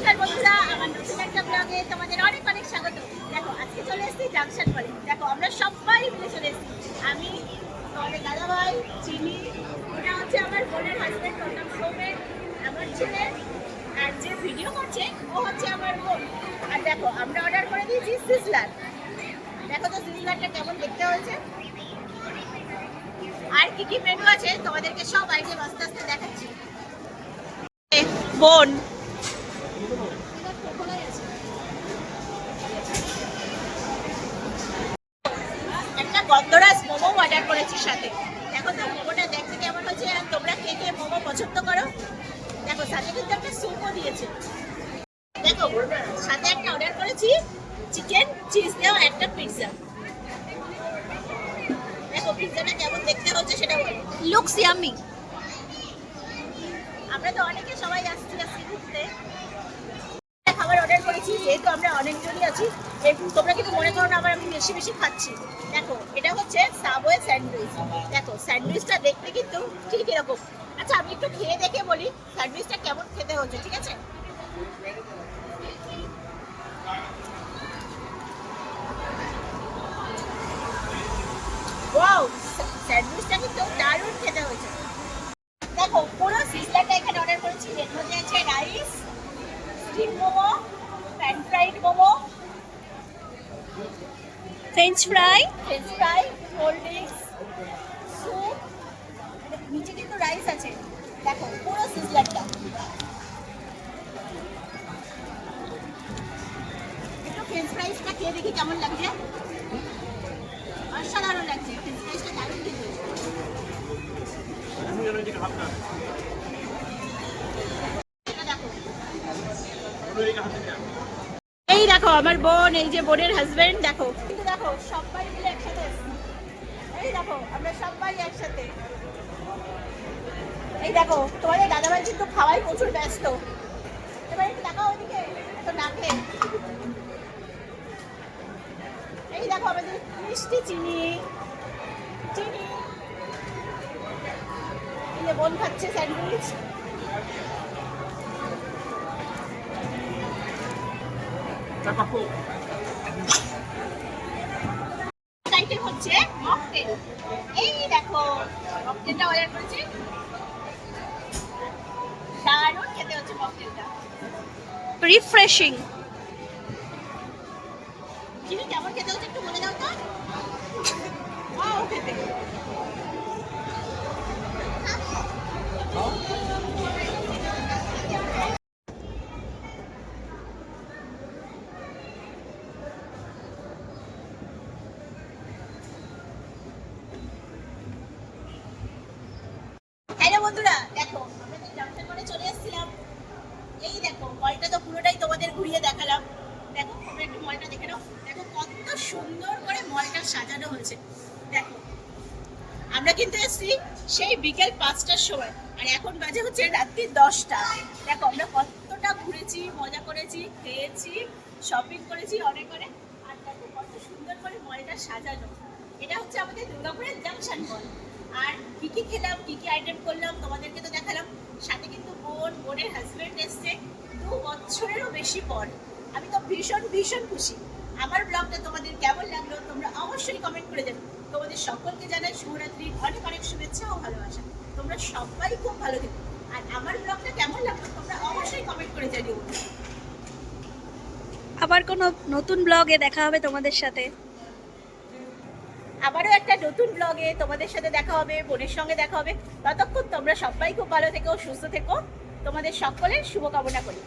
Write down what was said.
নমস্কার বন্ধুরা, আমার নতুন একটা ব্লগে তোমাদের অনেক অনেক স্বাগত। দেখো, আজকে চলে এসেছি জাংশন বলে দেখো, আমরা সবাই মিলে চলে এসেছি। আমি, তোমাদের দাদাভাই, চিনি, ওটা হচ্ছে আমার বোনের হাজবেন্ড ওর নাম সৌমেন, আমার ছেলে, আর যে ভিডিও করছে, ও হচ্ছে আমার বোন। আর দেখো, আমরা অর্ডার করে দিয়েছি সিজলার দেখো তো সিজলারটা কেমন দেখতে হয়েছে। আর কি কি মেনু আছে, তোমাদেরকে সব আইটেম আস্তে আস্তে দেখাচ্ছি। বোন। একটা গন্ধরাজ মোমো অর্ডার করেছি সাথে। দেখো তো মোমোটা দেখতে কেমন হচ্ছে আর তোমরা কে কে মোমো পছন্দ করো? দেখো সাথে কিন্তু একটা স্যুপও দিয়েছে। দেখো সাথে একটা অর্ডার করেছি চিকেন চিজ দেওয়া একটা পিৎজা দেখো পিৎজাটা কেমন দেখতে হচ্ছে সেটা বলো। লুকস ইয়ামি আমরা তো অনেকে সবাই আসছি আসছি ঘুরতে খাবার অর্ডার করেছি যেহেতু আমরা অনেকজনই আছি। তোমরা কিন্তু মনে করো না বেশি বেশি খাচ্ছি। দেখো, এটা হচ্ছে সাবওয়ে স্যান্ডউইচ দেখো স্যান্ডউইচটা দেখতে কিন্তু ঠিক এরকম। আচ্ছা আমি একটু খেয়ে দেখে বলি স্যান্ডউইচটা কেমন খেতে হচ্ছে ঠিক আছে? ওয়াও স্যান্ডউইচটা কিন্তু দারুণ খেতে হয়েছে। দেখো, পুরো এখানে অর্ডার করেছি। Rice steam momo fried momo. French fry French fry cold drinks soup নিচে কিন্তু রাইস আছে। দেখো, পুরো সিজলারটা একটু ফ্রেঞ্চ ফ্রাইসটা খেয়ে দেখি কেমন লাগছে। অসাধারণ লাগছে ফ্রেঞ্চ ফ্রাইসটা দারুণ। এটা দেখো। দেখো, আমার বোন, এই যে বোনের হাজবেন্ড দেখো। কিন্তু দেখো, সবাই মিলে একসাথে এই দেখো, আমরা সবাই একসাথে। এই দেখো, তোমাদের দাদাভাই কিন্তু খাওয়াই প্রচুর ব্যস্ত। এবার একটু দেখাও ওদিকে তো ডাকে এই দেখো, আমাদের মিষ্টি চিনি। চিনি। যে বোন খাচ্ছে স্যান্ডউইচ। আইটেম হচ্ছে মকটেল এই দেখো মকটেলটা অর্ডার করেছি। দারুণ খেতে হচ্ছে মকটেলটা রিফ্রেশিং কেমন খেতে হচ্ছে একটু বলে দাও তো। খেতে। বন্ধুরা, দেখো, আমরা তো জামশান করে চলে এসেছিলাম, এই দেখো মলটা তো পুরোটাই তোমাদের ঘুরিয়ে দেখালাম। দেখো, তোমরা একটু মলটা দেখে নাও। দেখো, কত সুন্দর করে মলটা সাজানো হয়েছে। দেখো, আমরা কিন্তু এসেছি সেই বিকেল পাঁচটার সময়, আর এখন বাজে হচ্ছে রাত্রি দশটা। দেখো, আমরা কতটা ঘুরেছি, মজা করেছি, খেয়েছি শপিং করেছি, অনেক অনেক। আর দেখো, কত সুন্দর করে মলটা সাজানো। এটা হচ্ছে আমাদের দুর্গাপুরের জাংশন মল আর কি কি খেলাম, কি কি আইটেম করলাম, তোমাদেরকে তো দেখালাম। সাথে কিন্তু বোন, বোনের হাজবেন্ড এসছে দু বছরেরও বেশি পর। আমি তো ভীষণ ভীষণ খুশি। আমার ব্লগটা তোমাদের কেমন লাগল, তোমরা অবশ্যই কমেন্ট করে দেবে তোমাদের সকলকে জানাই শুভরাত্রির অনেক অনেক শুভেচ্ছা ও ভালোবাসা। তোমরা সবাই খুব ভালো থেকো। আর আমার ব্লগটা কেমন লাগল, তোমরা অবশ্যই কমেন্ট করে জানিও। আবার কোনো নতুন ব্লগে দেখা হবে তোমাদের সাথে। আবারও একটা নতুন ব্লগে তোমাদের সাথে দেখা হবে, বোনের সঙ্গে দেখা হবে। ততক্ষণ তোমরা সবাই খুব ভালো থেকো, সুস্থ থেকো। তোমাদের সকলের শুভকামনা করি।